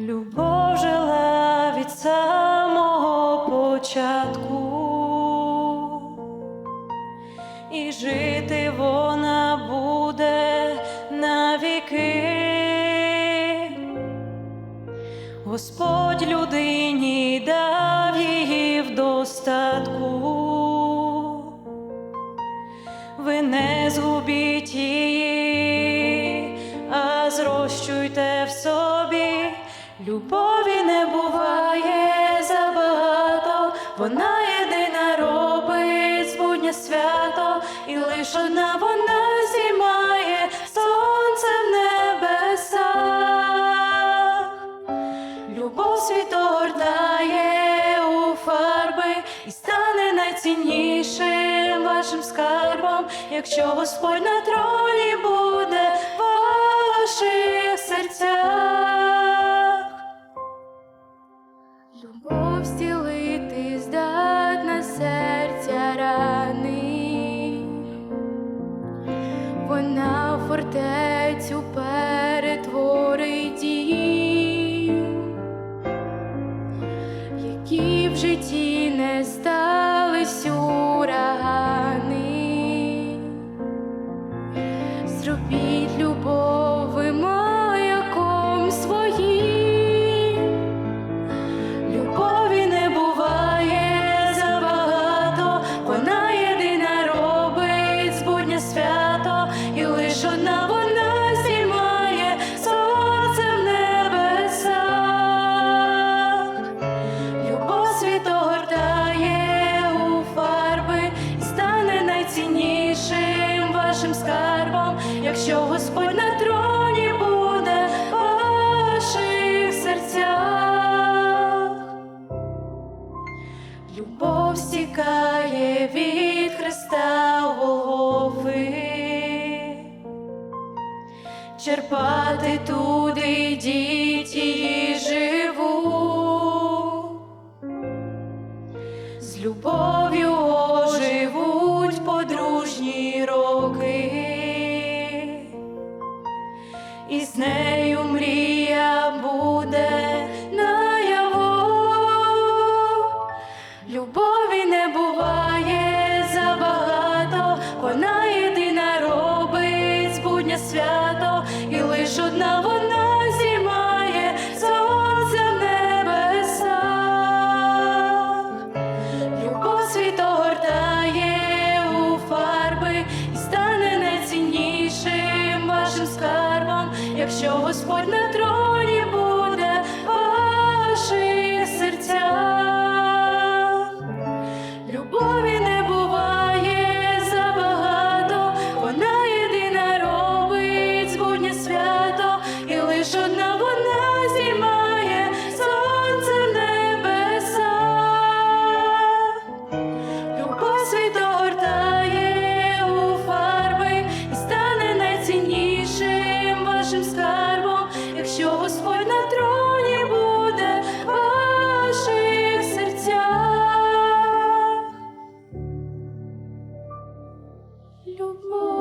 Любов жила від самого початку, і жити вона буде навіки. Господь людині дав її в достатку. Ви не згубіть її, Любові не буває забагато, вона єдина робить збудня свято, і лиш одна вона зіймає сонце в небесах. Любов світогортає у фарби і стане найціннішим вашим скарбом, якщо Господь на троні буде в ваших серцях. Вона фортецю найціннішим вашим скарбом, якщо Господь на троні буде в ваших серцях. Любов стікає від Христа Голгофи, черпати туди якщо Господь на Господь на троні буде в ваших серцях. Любов.